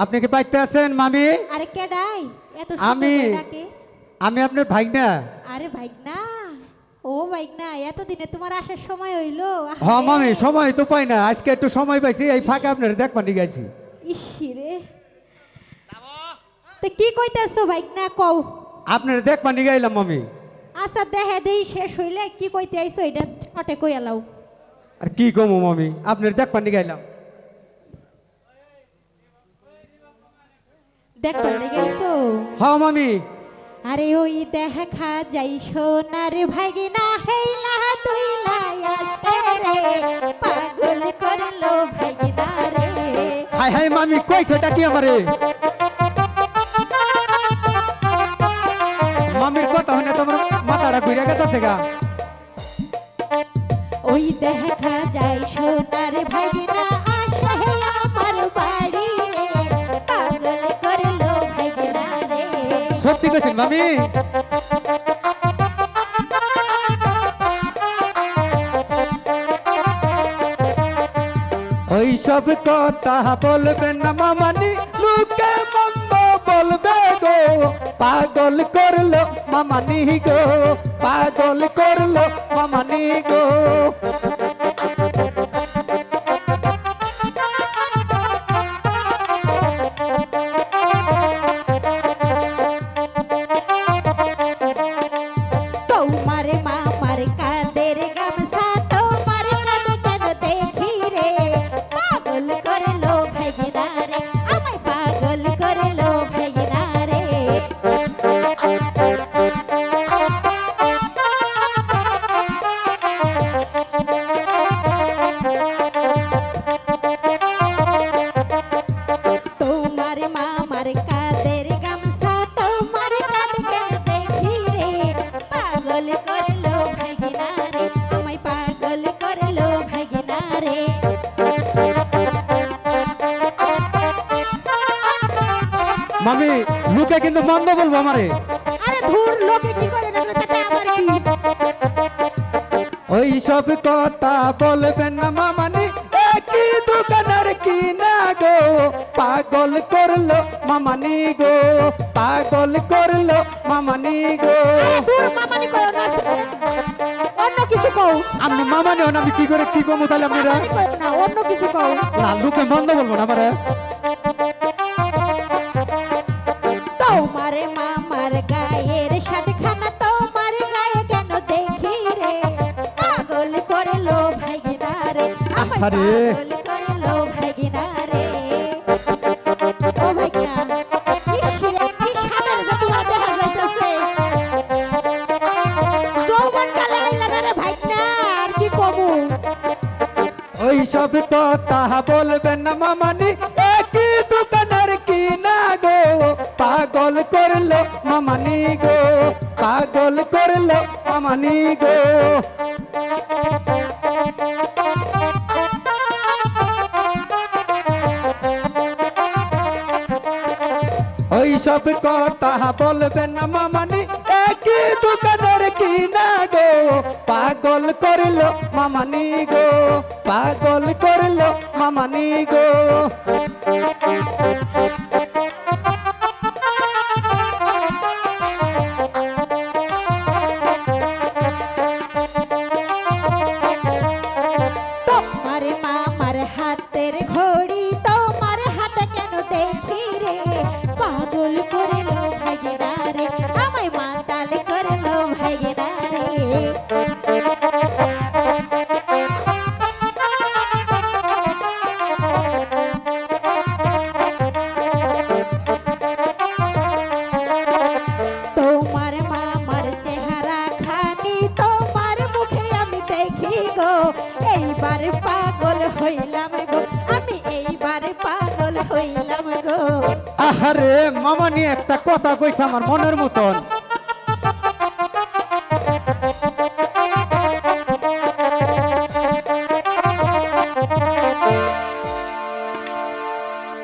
আপনি কি পাইতে আছেন মামি? আরে কেডাই এত আমি- আমি আপনার ভাই না আরে ভাইগনা? ও ভাইগনা এত দিনে তোমার আসার সময় হইল। হ মামি সময় তো পাই না। আজকে একটু সময় পাইছি এই ফাঁকে আপনার দেখবানি গেছি। ইসিরে তো কি কইতাছো ভাইগনা কও। আপনার দেখবানি গেলাম মামি। আচ্ছা দেহে দেই শেষ হইলে কি কইতে আইছো এটা ছটে কই আলাও আর কি কমু মামি? আপনার দেখবানি গাইলাম দেখবার লেগে আইছো হ মামি। আরে ওই দেখা যাই সোনার ভাগিনা তুই রে। পাগল করল ভাগিনা রে। হাই হাই মামি কই সেটা কি আমারে? মামির কথা হনে তোমার মাথাটা ঘুরে গেছে গা। ওই দেখা যায় সোনার ভাগিনা সত্যি কইছেন, মামি? ওই সব কথা বলবেন না মামানি লোকে মন্দ বলবে গো। পাগল করল মামানি গো, পাগল করল মামানি গো। করল মামি লোকে কিন্তু মন্দ বলব আমারে। আরে ধুর লোকে কি করে না তাতে আমার কি? ওই সব কথা বলবেন না মামানি একই দোকানের কি না গো। পাগল করল মামানি গো পাগল করল মামানি গো। মামানি না অন্য কিছু কও। আপনি মামানি হন আমি কি করে কি কমু তাহলে আপনারা? অন্য কিছু কও। না লোকে মন্দ বলব না আমারে। কমু ওই সব কথা বলবেন না মামানি একই দোকানের কি না গো? পাগল করল সব কথা বলবেন না মামানি, একই দোকানের কি না গো। পাগল করল মামানি গো, পাগল করল মামানি গো। হইলাম গো। আমি এইবারে পাগল হইলাম গো। আহারে মামানি একটা কথা কইছে আমার মনের মতন।